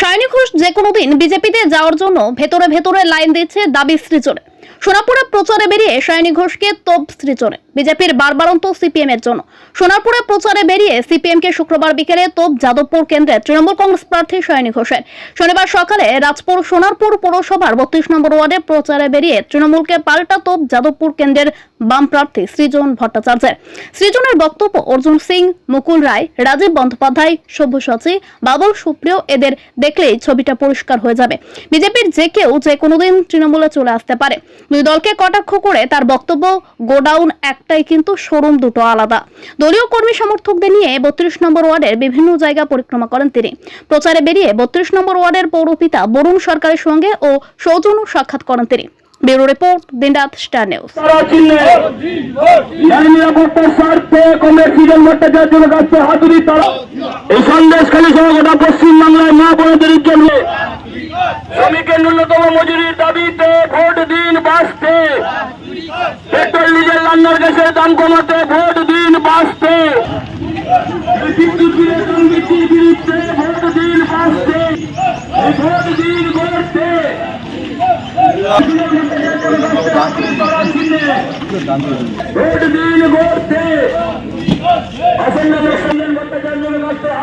সায়নী ঘোষ যে কোনো দিন বিজেপিতে যাওয়ার জন্য ভেতরে ভেতরে লাইন দিচ্ছে দাবি সৃজনে সোনাপুরে প্রচারে বেরিয়ে সায়নী ঘোষকে তোপ সৃজনে। বিজেপির বারবারন্ত সিপিএম এর জন্য। সোনারপুরে প্রচারে বেরিয়ে সিপিএম কে শুক্রবার বিকেলে তোপ যাদবপুর কেন্দ্রে তৃণমূল কংগ্রেস প্রার্থী সায়নী ঘোষের। শনিবার সকালে রাজপুর সোনারপুর পৌরসভার বত্রিশ নম্বর ওয়ার্ডে প্রচারে বেরিয়ে তৃণমূলকে পাল্টা তোপ যাদবপুর কেন্দ্রের বাম প্রার্থী সৃজন ভট্টাচার্যের। সৃজনের বক্তব্য অর্জুন সিং, মুকুল রায়, রাজীব বন্দ্যোপাধ্যায়, সব্যসাচী বাবুল সুপ্রিয় এদের দেখলেই ছবিটা পরিষ্কার হয়ে যাবে। বিজেপির যে কেউ যে কোনোদিন তৃণমূলে চলে আসতে পারে। দুই দলকে কটাক্ষ করে তার বক্তব্য, গোডাউন একটাই কিন্তু শোরুম দুটো আলাদা। দলীয় কর্মী সমর্থকদের নিয়ে বত্রিশ নম্বর ওয়ার্ডের বিভিন্ন জায়গা পরিক্রমা করেন তিনি। প্রচারে বেরিয়ে বত্রিশ নম্বর ওয়ার্ডের পৌরপিতা বরুণ সরকারের সঙ্গে ও সৌজন্য সাক্ষাৎ করেন তিনি। Bureau report, Dinraat star news. সৃজন এই সন্দেশ খালি সহ পশ্চিমবাংলায় মা জন্য শ্রমিকের ন্যূনতম মজুরির দাবিতে ভোট বাঁচতে রান্নার গ্যাসের দাম কমাতে ভোট দিন বাঁচতে। বিরুদ্ধে ভোট দিন বাঁচতে। ভোট দিন গড়তে। ভোট দিন গড়তে। আসন্ন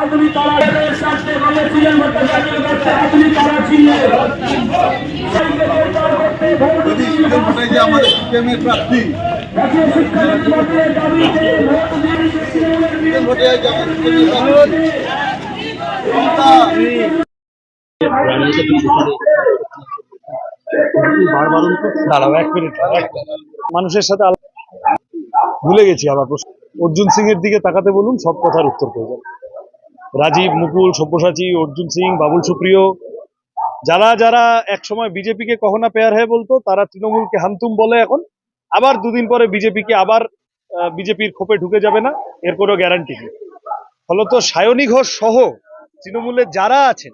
আধুনিক তারা স্বার্থে আধুনিক তারা ছিলেন। সাইকে প্রচার করতে আমাদের প্রার্থী মানুষের সাথে ভুলে গেছি আবার প্রশ্ন। অর্জুন সিং এর দিকে তাকাতে বলুন সব কথার উত্তর পেয়ে যাবেন। রাজীব মুকুল সব্যসাচী অর্জুন সিং বাবুল সুপ্রিয় যারা যারা একসময় বিজেপিকে কখনা পেয়ার হয়ে বলতো তারা তৃণমূলকে হামতুম বলে এখন আবার দুদিন পরে বিজেপিকে আবার বিজেপির খোপে ঢুকে যাবে না এর কোনো গ্যারান্টি নেই। ফলত সায়নী ঘোষ সহ তৃণমূলে যারা আছেন,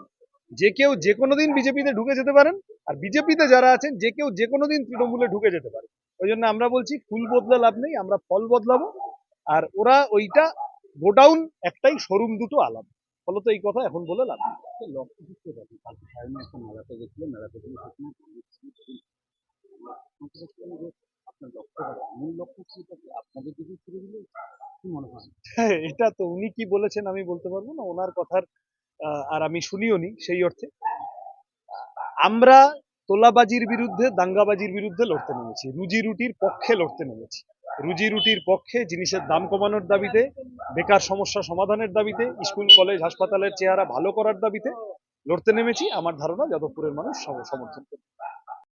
যে কেউ যে কোনো দিন বিজেপিতে ঢুকে যেতে পারেন, আর বিজেপিতে যারা আছেন, যে কেউ যে কোনো দিন তৃণমূলে ঢুকে যেতে পারে ওই জন্য আমরা বলছি, ফুল বদলা লাভ নেই, আমরা ফল বদলাবো, আর ওরা ওইটা গোডাউন একটাই, শোরুম দুটো আলাদা। ফলত এই কথা এখন বলে লাভ নেই। হ্যাঁ? এটা তো উনি কি বলেছেন আমি বলতে পারব না। ওনার কথার আর আমি শুনিও নি সেই অর্থে। আমরা তোলাবাজির বিরুদ্ধে, দাঙ্গাবাজির বিরুদ্ধে লড়তে নেমেছি। রুজি রুটির পক্ষে লড়তে নেমেছি। রুজি রুটির পক্ষে জিনিসের দাম কমানোর দাবিতে, বেকার সমস্যা সমাধানের দাবিতে, স্কুল, কলেজ, হাসপাতালের চেহারা ভালো করার দাবিতে লড়তে নেমেছি। আমার ধারণা যাদবপুরের মানুষ সমর্থন করবে।